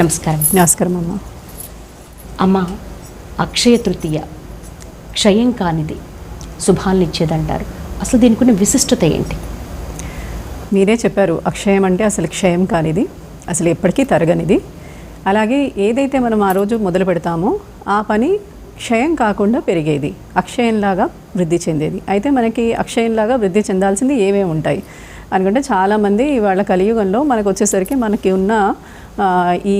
నమస్కారం. నమస్కారం అమ్మ. అమ్మ అక్షయ తృతీయ క్షయం కానిది శుభాలను ఇచ్చేదంటారు. అసలు దీనికి ఉన్న విశిష్టత ఏంటి? మీరే చెప్పారు అక్షయం అంటే అసలు క్షయం కానిది అసలు ఎప్పటికీ తరగనిది. అలాగే ఏదైతే మనం ఆ రోజు మొదలు పెడతామో ఆ పని క్షయం కాకుండా పెరిగేది అక్షయంలాగా వృద్ధి చెందేది. అయితే మనకి అక్షయంలాగా వృద్ధి చెందాల్సింది ఏమేమి ఉంటాయి? అనుకుంటే చాలామంది ఇవాళ కలియుగంలో మనకు వచ్చేసరికి మనకి ఉన్న ఈ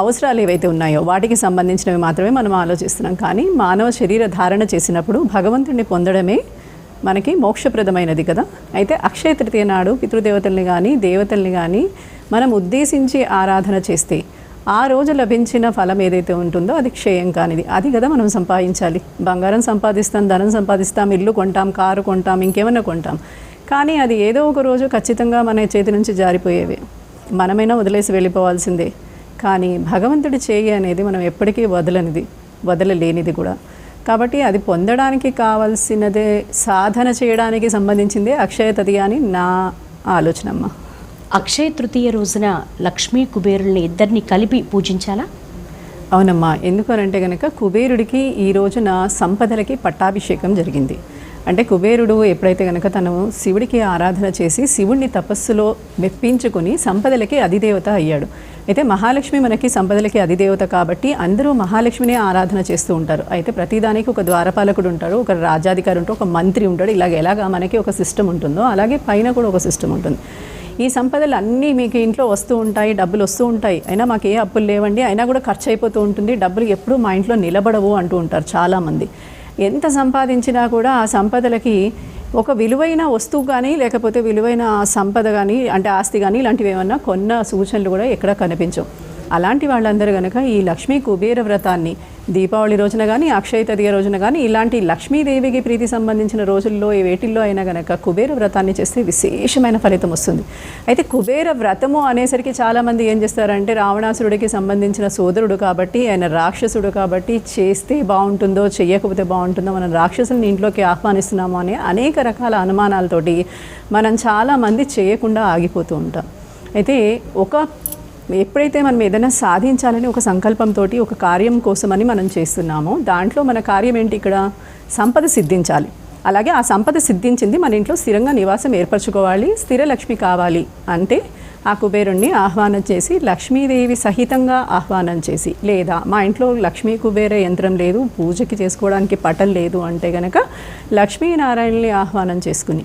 అవసరాలు ఏవైతే ఉన్నాయో వాటికి సంబంధించినవి మాత్రమే మనం ఆలోచిస్తున్నాం. కానీ మానవ శరీర ధారణ చేసినప్పుడు భగవంతుడిని పొందడమే మనకి మోక్షప్రదమైనది కదా. అయితే అక్షయ తృతీయ నాడు పితృదేవతల్ని కానీ దేవతల్ని కానీ మనం ఉద్దేశించి ఆరాధన చేస్తే ఆ రోజు లభించిన ఫలం ఏదైతే ఉంటుందో అది క్షయం కానిది. అది కదా మనం సంపాదించాలి. బంగారం సంపాదిస్తాం ధనం సంపాదిస్తాం ఇల్లు కొంటాం కారు కొంటాం ఇంకేమైనా కొంటాం. కానీ అది ఏదో ఒక రోజు ఖచ్చితంగా మన చేతి నుంచి జారిపోయేవి. మనమైనా వదిలేసి వెళ్ళిపోవాల్సిందే. కానీ భగవంతుడి చేయి అనేది మనం ఎప్పటికీ వదలనిది వదలలేనిది కూడా. కాబట్టి అది పొందడానికి కావాల్సినదే సాధన చేయడానికి సంబంధించిందే అక్షయ తదియ అని నా ఆలోచన అమ్మ అక్షయ తృతీయ రోజున లక్ష్మీ కుబేరుల్ని ఇద్దరిని కలిపి పూజించాలా? అవునమ్మా ఎందుకు అని అంటే కనుక కుబేరుడికి ఈ రోజున సంపదలకి పట్టాభిషేకం జరిగింది. అంటే కుబేరుడు ఎప్పుడైతే కనుక తను శివుడికి ఆరాధన చేసి శివుడిని తపస్సులో మెప్పించుకుని సంపదలకి అధిదేవత అయ్యాడు. అయితే మహాలక్ష్మి మనకి సంపదలకి అధిదేవత కాబట్టి అందరూ మహాలక్ష్మినే ఆరాధన చేస్తూ ఉంటారు. అయితే ప్రతిదానికి ఒక ద్వారపాలకుడు ఉంటాడు ఒక రాజాధికారి ఉంటాడు ఒక మంత్రి ఉంటాడు. ఇలాగ ఎలాగా మనకి ఒక సిస్టమ్ ఉంటుందో అలాగే పైన కూడా ఒక సిస్టమ్ ఉంటుంది. ఈ సంపదలు అన్నీ మీకు ఇంట్లో వస్తూ ఉంటాయి డబ్బులు వస్తూ ఉంటాయి. అయినా మాకు ఏ అప్పులు లేవండి అయినా కూడా ఖర్చు అయిపోతూ ఉంటుంది. డబ్బులు ఎప్పుడూ మా ఇంట్లో నిలబడవు అంటూ ఉంటారు చాలామంది. ఎంత సంపాదించినా కూడా ఆ సంపదలకి ఒక విలువైన వస్తువు కానీ లేకపోతే విలువైన సంపద కానీ అంటే ఆస్తి కానీ ఇలాంటివి ఏమన్నా కొన్న సూచనలు కూడా ఎక్కడ కనిపించవు. అలాంటి వాళ్ళందరూ కనుక ఈ లక్ష్మీ కుబేర వ్రతాన్ని దీపావళి రోజున కానీ అక్షయ తదియ రోజున కానీ ఇలాంటి లక్ష్మీదేవికి ప్రీతి సంబంధించిన రోజుల్లో ఈ వేటిల్లో అయినా కనుక కుబేర వ్రతాన్ని చేస్తే విశేషమైన ఫలితం వస్తుంది. అయితే కుబేర వ్రతము అనేసరికి చాలామంది ఏం చేస్తారంటే రావణాసురుడికి సంబంధించిన సోదరుడు కాబట్టి ఆయన రాక్షసుడు కాబట్టి చేస్తే బాగుంటుందో చేయకపోతే బాగుంటుందో మనం రాక్షసుని ఇంట్లోకి ఆహ్వానిస్తున్నాము అనే అనేక రకాల అనుమానాలతోటి మనం చాలామంది చేయకుండా ఆగిపోతూ ఉంటాం. అయితే ఒక ఎప్పుడైతే మనం ఏదైనా సాధించాలని ఒక సంకల్పంతో ఒక కార్యం కోసమని మనం చేస్తున్నామో దాంట్లో మన కార్యం ఏంటి ఇక్కడ? సంపద సిద్ధించాలి. అలాగే ఆ సంపద సిద్ధించింది మన ఇంట్లో స్థిరంగా నివాసం ఏర్పరచుకోవాలి స్థిర లక్ష్మి కావాలి అంటే ఆ కుబేరుణ్ణి ఆహ్వానం చేసి లక్ష్మీదేవి సహితంగా ఆహ్వానం చేసి లేదా మా ఇంట్లో లక్ష్మీ కుబేర యంత్రం లేదు పూజకి చేసుకోవడానికి పటం లేదు అంటే గనక లక్ష్మీనారాయణని ఆహ్వానం చేసుకుని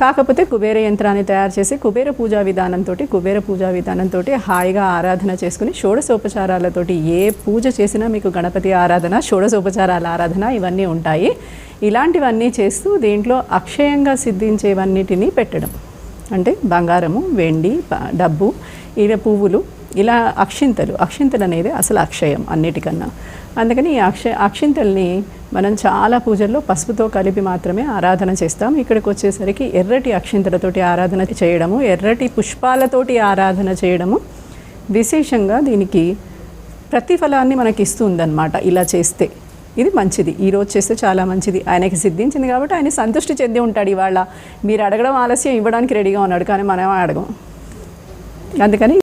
కాకపోతే కుబేర యంత్రాన్ని తయారు చేసి కుబేర పూజా విధానంతో కుబేర పూజా విధానంతో హాయిగా ఆరాధన చేసుకుని షోడశోపచారాలతోటి ఏ పూజ చేసినా మీకు గణపతి ఆరాధన షోడశోపచారాల ఆరాధన ఇవన్నీ ఉంటాయి. ఇలాంటివన్నీ చేస్తూ దీంట్లో అక్షయంగా సిద్ధించేవన్నిటినీ పెట్టడం. అంటే బంగారము వెండి డబ్బు ఇలా పువ్వులు ఇలా అక్షింతలు. అక్షింతలు అనేది అసలు అక్షయం అన్నిటికన్నా. అందుకని ఈ అక్ష అక్షింతల్ని మనం చాలా పూజల్లో పసుపుతో కలిపి మాత్రమే ఆరాధన చేస్తాం. ఇక్కడికి వచ్చేసరికి ఎర్రటి అక్షింతలతోటి ఆరాధన చేయడము ఎర్రటి పుష్పాలతోటి ఆరాధన చేయడము విశేషంగా దీనికి ప్రతిఫలాన్ని మనకి ఇస్తుందన్నమాట ఇలా చేస్తే. ఇది మంచిది. ఈరోజు చేస్తే చాలా మంచిది. ఆయనకి సిద్ధించింది కాబట్టి ఆయన సంతృష్టి చెంది ఉంటాడు ఇవాళ. మీరు అడగడం ఆలస్యం ఇవ్వడానికి రెడీగా ఉన్నాడు కానీ మనం అడగం. అందుకని